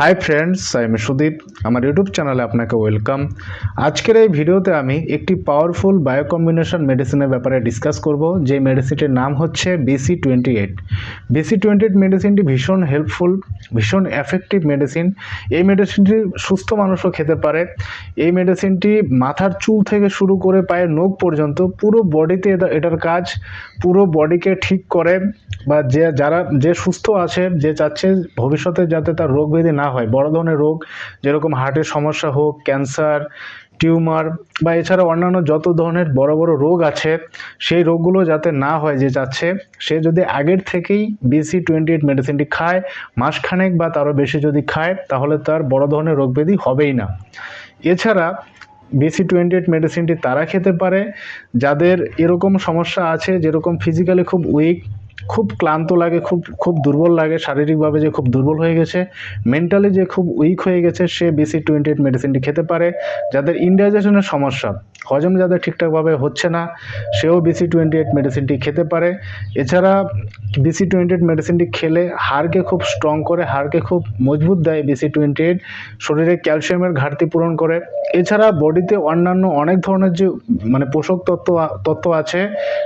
Hi friends আমি সুদীপ আমার YouTube চ্যানেলে আপনাকে ওয়েলকাম আজকের এই ভিডিওতে আমি একটি পাওয়ারফুল বায়ো কম্বিনেশন মেডিসিনের ব্যাপারে ডিসকাস করব, যে মেডিসিনটির নাম হচ্ছে BC twenty eight BC twenty eight মেডিসিনটি ভীষণ হেল্পফুল ভীষণ এফেক্টিভ মেডিসিন এই মেডিসিনটি সুস্থ মানুষও খেতে পারে। এই মেডিসিনটি মাথার চুল থেকে শুরু করে পায়ের নখ পর্যন্ত পুরো বডিতে এটার কাজ, পুরো বডিকে ঠিক করে বা যে যারা যে সুস্থ আছে, যে চাচ্ছে ভবিষ্যতে যাতে তার রোগ ব্যাধি না হয়। বড় ধরনের রোগ, যেরকম হার্টের সমস্যা হোক ক্যান্সার টিউমার বা এছাড়া অন্যান্য যত ধরনের বড় বড় রোগ আছে, সেই রোগগুলো যাতে না হয় যে যাচ্ছে, সে যদি আগের থেকেই বিসি টোয়েন্টি এইট মেডিসিনটি খায়, মাসখানেক বা তারও বেশি যদি খায়, তাহলে তার বড় ধরনের রোগ ব্যাধি হবেই না। এছাড়া বিসি টোয়েন্টি এইট মেডিসিনটি তারা খেতে পারে, যাদের এরকম সমস্যা আছে, যেরকম ফিজিক্যালি খুব উইক খুব ক্লান্ত লাগে, খুব খুব দুর্বল লাগে, শারীরিকভাবে যে খুব দুর্বল হয়ে গেছে মেন্টালি যে খুব উইক হয়ে গেছে, সে বিসি টোয়েন্টি এইট মেডিসিনটি খেতে পারে। যাদের ইনডাইজেশনের সমস্যা, হজম যাদের ঠিকঠাকভাবে হচ্ছে না, সেও বিসি টোয়েন্টি এইট মেডিসিনটি খেতে পারে। এছাড়া বিসি টোয়েন্টি এইট মেডিসিনটি খেলে হাড়কে খুব স্ট্রং করে, হাড়কে খুব মজবুত দেয় বিসি টোয়েন্টি এইট শরীরে ক্যালসিয়ামের ঘাটতি পূরণ করে। এছাড়া বডিতে অন্যান্য অনেক ধরনের যে মানে পোষক তত্ত্ব তত্ত্ব আছে,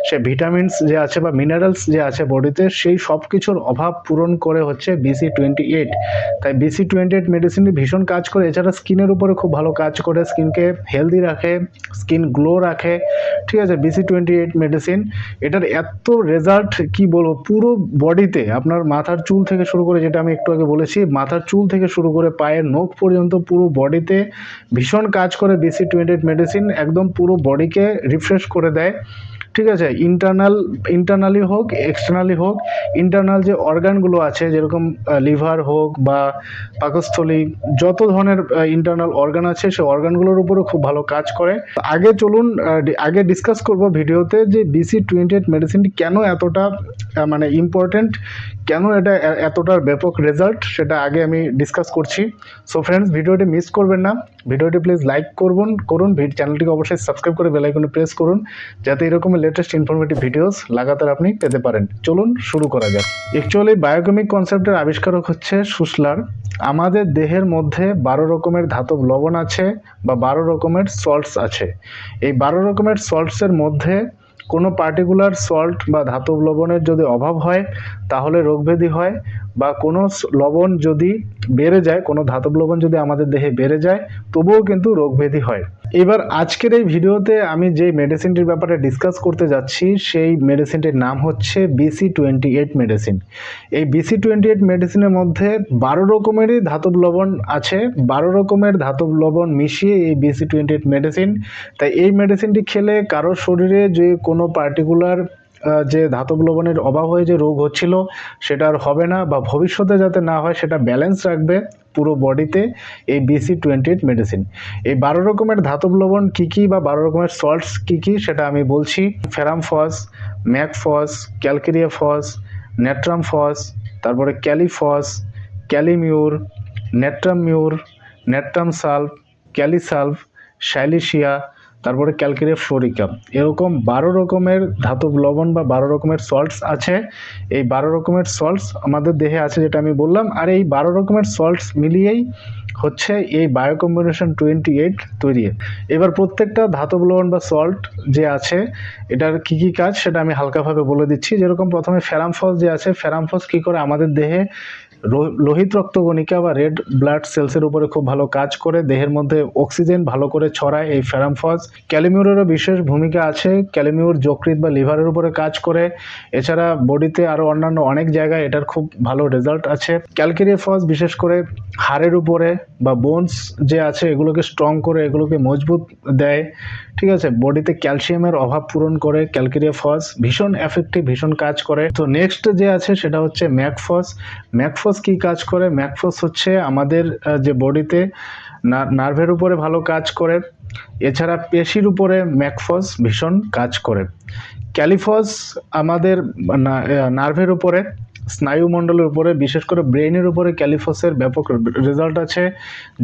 সে ভিটামিনস যে আছে বা মিনারেলস যে আছে বডিতে সেই সব কিছুর অভাব পূরণ করে হচ্ছে বিসি টোয়েন্টি এইট তাই বিসি টোয়েন্টি এইট মেডিসিনটি ভীষণ কাজ করে, এছাড়া স্কিনের উপরে খুব ভালো কাজ করে, স্কিনকে হেলদি রাখে, স্কিন গ্লো রাখে, ঠিক আছে? বিসি টোয়েন্টি এইট মেডিসিন এটার এত রেজাল্ট কি বলব? পুরো বডিতে আপনার মাথার চুল থেকে শুরু করে, যেটা আমি একটু আগে বলেছি, মাথার চুল থেকে শুরু করে পায়ের নখ পর্যন্ত পুরো বডিতে ভীষণ কাজ করে বিসি টোয়েন্টি এইট মেডিসিন একদম পুরো বডিকে রিফ্রেশ করে দেয়। ঠিক আছে ইন্টারনাল ইন্টারনালি হোক এক্সটার্নালি হোক ইন্টারনাল যে অর্গানগুলো আছে, যেরকম লিভার হোক বা পাকস্থলী, যত ধরনের ইন্টারনাল অর্গান আছে সেই অর্গানগুলোর উপরও খুব ভালো কাজ করে। আগে চলুন আগে ডিসকাস করব ভিডিওতে যে বিসি টোয়েন্টি এইট মেডিসিনটি কেন এতটা মানে ইম্পর্ট্যান্ট কেন এটা এতটা ব্যাপক রেজাল্ট সেটা আগে আমি ডিসকাস করছি। সো ফ্রেন্ডস ভিডিওটি মিস করবেন না। ভিডিওটি প্লিজ লাইক করুন করুন চ্যানেলটিকে অবশ্যই সাবস্ক্রাইব করে বেলাইকনে প্রেস করুন, যাতে এরকমের লেটেস্ট ইনফরমেটিভ ভিডিওস লাগাতার আপনি পেতে পারেন। চলুন শুরু করা যাক। অ্যাকচুয়ালি বায়োকেমিক কনসেপ্টের আবিষ্কারক হচ্ছে সুসলার আমাদের দেহের মধ্যে বারো রকমের ধাতব লবণ আছে বা বারো রকমের সল্টস আছে। এই বারো রকমের সল্টসের মধ্যে কোনো পার্টিকুলার সল্ট বা ধাতব লবণের যদি অভাব হয়, তাহলে রোগভেদি হয় বা কোনো লবণ যদি বেড়ে যায়, কোনো ধাতব লবণ যদি আমাদের দেহে বেড়ে যায়, তবুও কিন্তু রোগভেদি হয়। এবার আজকের এই ভিডিওতে আমি যে মেডিসিনটির ব্যাপারে ডিসকাস করতে যাচ্ছি, সেই মেডিসিনটির নাম হচ্ছে বিসি টোয়েন্টি এইট মেডিসিন এই বিসি টোয়েন্টি এইট মেডিসিনের মধ্যে বারো রকমেরই ধাতব লবণ আছে। বারো রকমের ধাতব লবণ মিশিয়ে এই বিসি টোয়েন্টি এইট মেডিসিন তাই এই মেডিসিনটি খেলে কারও শরীরে যে কোনো পার্টিকুলার যে ধাতব লবণের অভাব হয়ে যে রোগ হচ্ছিল, সেটা আর হবে না বা ভবিষ্যতে যাতে না হয় সেটা ব্যালেন্স রাখবে পুরো বডিতে এই বিসি টোয়েন্টি এইট মেডিসিন এই বারো রকমের ধাতব লবণ কী কী বা বারো রকমের সল্টস কী কী, সেটা আমি বলছি। Ferrum ferrum phos mag phos calcarea phos, natrum phos, তারপরে kali phos kali mur, natrum mur, natrum sulph kali sulph silicea তারপরে ক্যালকেরিয়া ফ্লোরিকা এরকম বারো রকমের ধাতব লবণ বা বারো রকমের সল্টস আছে। এই বারো রকমের সল্টস আমাদের দেহে আছে যেটা আমি বললাম। আর এই বারো রকমের সল্টস মিলিয়েই হচ্ছে এই বায়ো কম্বিনেশন টোয়েন্টি এইট তৈরি। এবার প্রত্যেকটা ধাতব লবণ বা সল্ট যে আছে, এটার কি কি কাজ সেটা আমি হালকাভাবে বলে দিচ্ছি। যেরকম প্রথমে ফেরামফস যে আছে, ফেরামফস কি করে আমাদের দেহে লোহিত রক্তকণিকা বা রেড ব্লাড সেলসের উপরে খুব ভালো কাজ করে, দেহের মধ্যে অক্সিজেন ভালো করে ছড়ায় এই ফেরামফস ক্যালিমিউরেরও বিশেষ ভূমিকা আছে ক্যালিমিউর যকৃৎ বা লিভারের উপরে কাজ করে। এছাড়া বডিতে আরও অন্যান্য অনেক জায়গায় এটার খুব ভালো রেজাল্ট আছে। ক্যালকেরিয়া ফজ বিশেষ করে হাড়ের উপরে বা বোনস যে আছে, এগুলোকে স্ট্রং করে, এগুলোকে মজবুত দেয়। ঠিক আছে? বডিতে ক্যালসিয়ামের অভাব পূরণ করে ক্যালকেরিয়া ফস ভীষণ এফেক্টিভ ভীষণ কাজ করে। তো নেক্সট যে আছে সেটা হচ্ছে ম্যাকফস ম্যাকফস কি কাজ করে? ম্যাকফস হচ্ছে আমাদের যে বডিতে নার্ভের উপরে ভালো কাজ করে। এছাড়া পেশির উপরে ম্যাকফস ভীষণ কাজ করে। ক্যালিফস আমাদের নার্ভের উপরে। স্নায়ুমণ্ডলের উপরে, বিশেষ করে ব্রেনের উপরে ক্যালিফসের ব্যাপক রেজাল্ট আছে,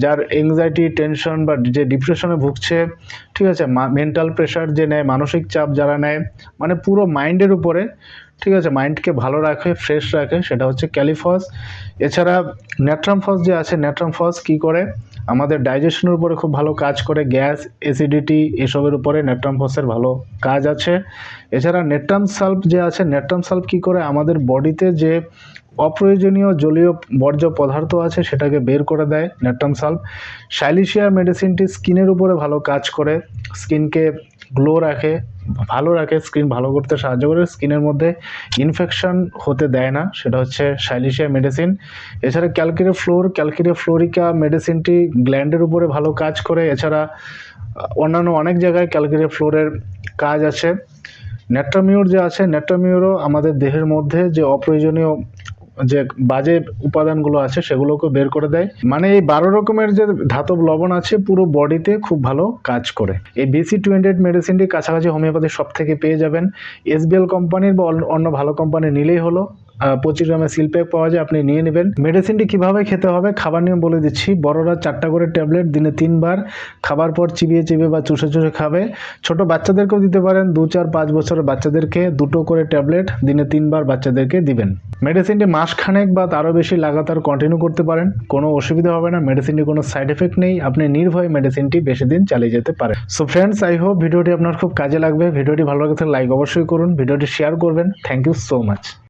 যার এংজাইটি টেনশন বা যে ডিপ্রেশনে ভুগছে, ঠিক আছে মেন্টাল প্রেশার যে নেয়, মানসিক চাপ যারা নেয় মানে পুরো মাইন্ডের উপরে, ঠিক আছে মাইন্ডকে ভালো রাখে ফ্রেশ রাখে, সেটা হচ্ছে ক্যালিফস। এছাড়া ন্যাট্রাম ফস যে আছে ন্যাট্রাম ফস কী করে? আমাদের ডাইজেশনের উপরে খুব ভালো কাজ করে গ্যাস অ্যাসিডিটি এসবের উপরে নেট্রাম ফসের ভালো কাজ আছে। এছাড়া নেট্রাম সাল্প যে আছে নেট্রাম সাল্প কী করে? আমাদের বডিতে যে অপ্রয়োজনীয় জলীয় বর্জ্য পদার্থ আছে, সেটাকে বের করে দেয় নেট্রাম সাল্প সাইলিশিয়া মেডিসিনটি স্কিনের উপরে ভালো কাজ করে। স্কিনকে গ্লো রাখে, ভালো রাখে স্কিন ভালো করতে সাহায্য করে। স্কিনের মধ্যে ইনফেকশন হতে দেয় না, সেটা হচ্ছে সাইলিশিয়া মেডিসিন এছাড়া ক্যালকিরে ফ্লোর ক্যালকিরে ফ্লোরিকা মেডিসিনটি গ্ল্যান্ডের উপরে ভালো কাজ করে। এছাড়া অন্যান্য অনেক জায়গায় ক্যালকিরে ফ্লোরের কাজ আছে। নেট্রামিউর যে আছে নেট্রামিউরও আমাদের দেহের মধ্যে যে অপ্রয়োজনীয় যে বাজে উপাদানগুলো আছে সেগুলোকে বের করে দেয়। মানে এই বারো রকমের যে ধাতব লবণ আছে, পুরো বডিতে খুব ভালো কাজ করে। এই বিসি টু হান্ড্রেড মেডিসিনটি কাছাকাছি হোমিওপ্যাথি সব থেকে পেয়ে যাবেন। এসবিএল কোম্পানির বা অন্য- ভালো কোম্পানি নিলেই হলো। পঁচিশ গ্রামের সিলপ্যাক পাওয়া যায়, আপনি নিয়ে নেবেন। মেডিসিনটি কীভাবে খেতে হবে, খাবার নিয়ম বলে দিচ্ছি। বড়রা চারটা করে ট্যাবলেট দিনে তিনবার, খাবার পর চিবিয়ে চিবিয়ে বা চুষে চুষে খাবে। ছোট বাচ্চাদেরকেও দিতে পারেন, দু চার পাঁচ বছরের বাচ্চাদেরকে দুটো করে ট্যাবলেট দিনে তিনবার বাচ্চাদেরকে দিবেন। মেডিসিনটি মাসখানেক বা তারও বেশি লাগাতার কন্টিনিউ করতে পারেন, কোনো অসুবিধা হবে না মেডিসিনটি কোনো সাইড এফেক্ট নেই, আপনি নির্ভয়ে মেডিসিনটি বেশি দিন চালিয়ে যেতে পারেন। সো ফ্রেন্ডস আই হোপ ভিডিওটি আপনার খুব কাজে লাগবে। ভিডিওটি ভালো লাগে লাইক অবশ্যই করুন, ভিডিওটি শেয়ার করবেন। Thank you so much